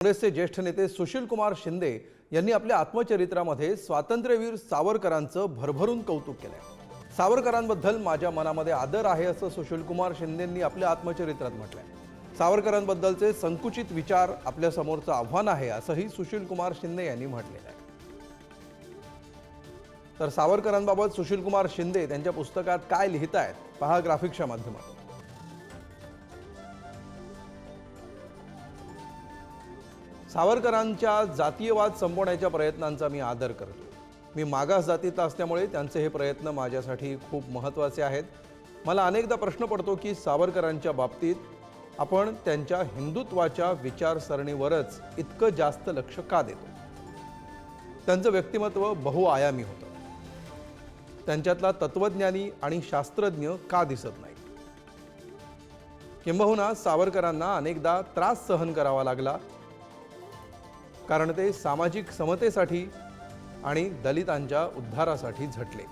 काँग्रेसचे ज्येष्ठ नेते सुशील कुमार शिंदे यांनी आपल्या आत्मचरित्रामध्ये स्वातंत्र्यवीर सावरकरांचं भरभरून कौतुक केलंय. सावरकरांबद्दल माझ्या मनामध्ये आदर आहे असं सुशील कुमार शिंदेंनी आपल्या आत्मचरित्रात म्हटलंय. सावरकरांबद्दलचे संकुचित विचार आपल्या समोरचं आव्हान आहे असंही सुशील कुमार शिंदे यांनी म्हटलेलं आहे. तर सावरकरांबाबत सुशील कुमार शिंदे त्यांच्या पुस्तकात काय लिहित आहेत पहा ग्राफिक्सच्या माध्यमातून. सावरकरांच्या जातीयवाद संपवण्याच्या प्रयत्नांचा मी आदर करतो. मी मागास जातीचा असल्यामुळे त्यांचे हे प्रयत्न माझ्यासाठी खूप महत्त्वाचे आहेत. मला अनेकदा प्रश्न पडतो की सावरकरांच्या बाबतीत आपण त्यांच्या हिंदुत्वाच्या विचारसरणीवरच इतकं जास्त लक्ष का देतो? त्यांचं व्यक्तिमत्व बहुआयामी होतं. त्यांच्यातला तत्वज्ञानी आणि शास्त्रज्ञ का दिसत नाही किंबहुना सावरकरांना अनेकदा त्रास सहन करावा लागला कारण ते सामाजिक समतेसाठी आणि दलितांच्या उद्धारासाठी झटले.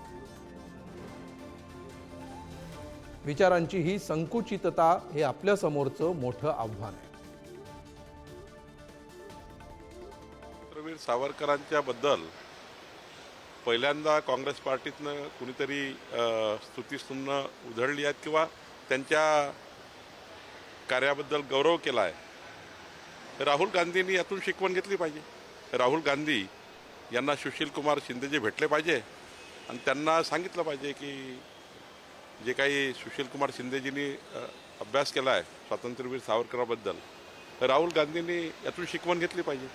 विचारांची ही संकुचितता हे आपल्यासमोरचं मोठं आव्हान आहे. वीर सावरकरांच्या बद्दल पहिल्यांदा काँग्रेस पार्टीतनं कुणीतरी अ, स्तुतीस्तुमनं उधळली आहेत किंवा त्यांच्या कार्याबद्दल गौरव केला आहे? राहुल गांधींनी यातून शिकवण घेतली पाहिजे. राहुल गांधी यांना सुशील कुमार शिंदेजी भेटले पाहिजे. आणि त्यांना सांगितलं पाहिजे की जे काही सुशील कुमार शिंदेजींनी अभ्यास केला आहे स्वातंत्र्यवीर सावरकराबद्दल राहुल गांधींनी यातून शिकवण घेतली पाहिजे.